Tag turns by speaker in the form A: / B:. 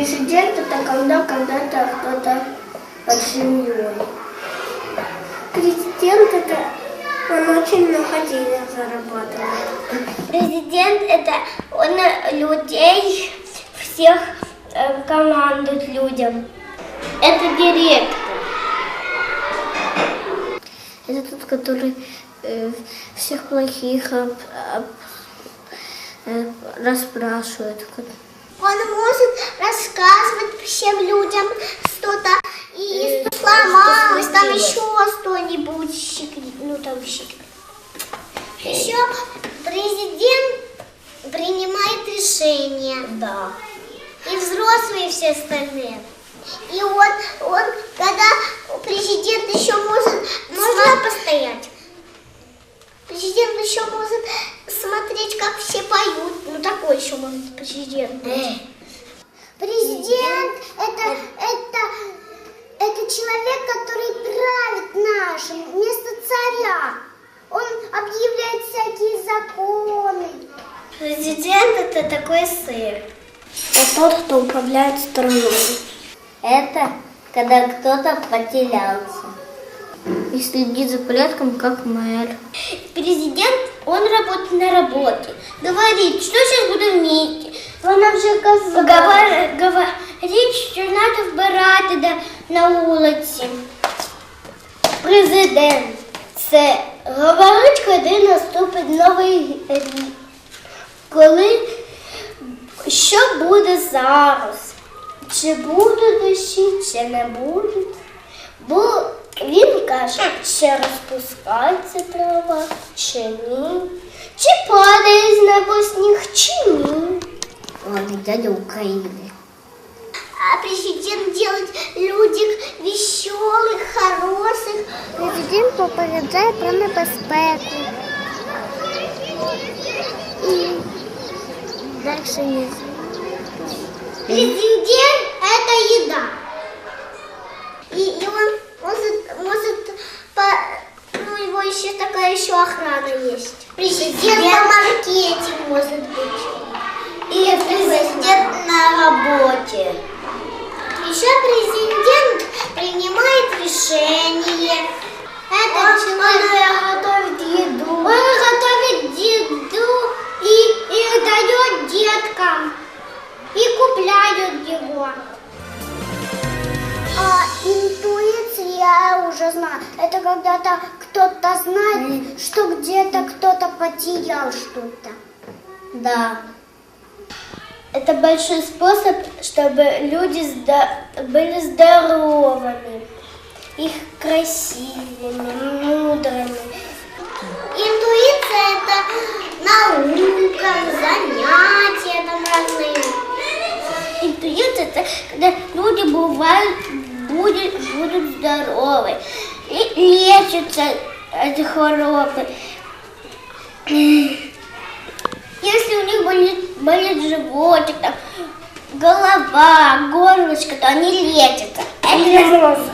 A: президент это когда когда-то кто-то под семьей. Президент это он очень много денег зарабатывает.
B: Президент это он людей всех э, командует людям. Это директор.
A: Это тот, который э, всех плохих об, э, расспрашивает.
B: Он может рассказывать всем людям что-то, и если сломалось, там еще что-нибудь, щекри- ну там щекри- Еще президент принимает решения.
A: Да.
B: И взрослые все остальные. И он, он, когда президент еще может, можно постоять? Президент еще может смотреть, как все поют. Ну, такой еще может президент быть. Президент это, это, это человек, который правит нашим вместо царя. Он объявляет всякие законы. Президент это такой сыр.
A: Это тот, кто управляет страной.
B: Это когда кто-то потерялся.
A: И следит за порядком, как мэр.
B: Президент, он работает на работе. Говорит, что сейчас будем. Вона вже казала. Говорить, що треба вбирати на вулиці. Президент. Це говорить, коли наступить новий рік. Коли що буде зараз? Чи будуть дощі, чи не будуть? Бо він каже, чи розпускається трава, чи ні, чи падає з неба сніг, чи ні.
A: Он дядя Украины.
B: А президент делает людей веселых, хороших.
A: Президент попереджає про небезпеку. І далі не
B: Президент – это еда. Такая еще охрана есть. Президент по маркетинг может быть. И президент на работе. Еще президент принимает решения. Это он, человек готовит еду. Он готовит еду и, и дает деткам. И купляют его. А интуиция я уже знаю. Это когда-то кто-то знает, что где-то кто-то потерял что-то.
A: Да.
B: Это большой способ, чтобы люди здо- были здоровыми, их красивыми, мудрыми. Интуиция это наука, занятия там разные. Интуиция это когда люди бывают, будет, будут здоровы и лечатся от хворобы. Если у них болит, болит животик, там, голова, горлышко, то они лечатся. Это